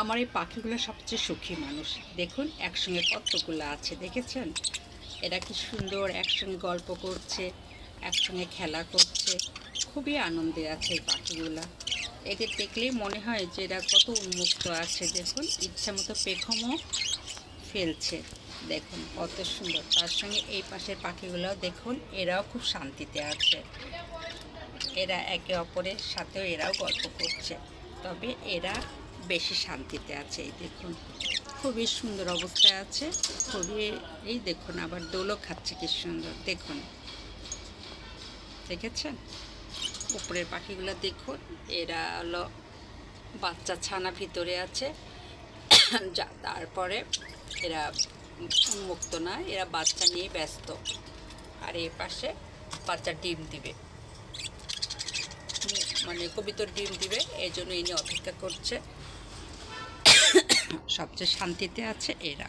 আমার এই পাখিগুলো সবচেয়ে সুখী মানুষ। দেখুন, একসঙ্গে কতগুলো আছে, দেখেছেন? এরা কি সুন্দর, একসঙ্গে গল্প করছে, একসঙ্গে খেলা করছে। খুবই আনন্দে আছে এই পাখিগুলো। এদের দেখলেই মনে হয় যে এরা কত উন্মুক্ত আছে। দেখুন, ইচ্ছা মতো পেখমও ফেলছে। দেখুন, কত সুন্দর। তার সঙ্গে এই পাশের পাখিগুলোও দেখুন, এরাও খুব শান্তিতে আছে। এরা একে অপরের সাথেও এরাও গল্প করছে। তবে এরা বেশি শান্তিতে আছে, এই দেখুন। খুবই সুন্দর অবস্থায় আছে, খুবই, এই দেখুন আবার দোলও খাচ্ছে কি সুন্দর, দেখুন। দেখেছেন? উপরের পাখিগুলো দেখুন, এরা হলো বাচ্চা ছানা ভিতরে আছে, যা, তারপরে এরা উন্মুক্ত না, এরা বাচ্চা নিয়ে ব্যস্ত। আর এ পাশে বাচ্চা ডিম দিবে। মানে কবিতর ডিম দিবে, এই জন্য ইনি অপেক্ষা করছে। সবচেয়ে শান্তিতে আছে এরা।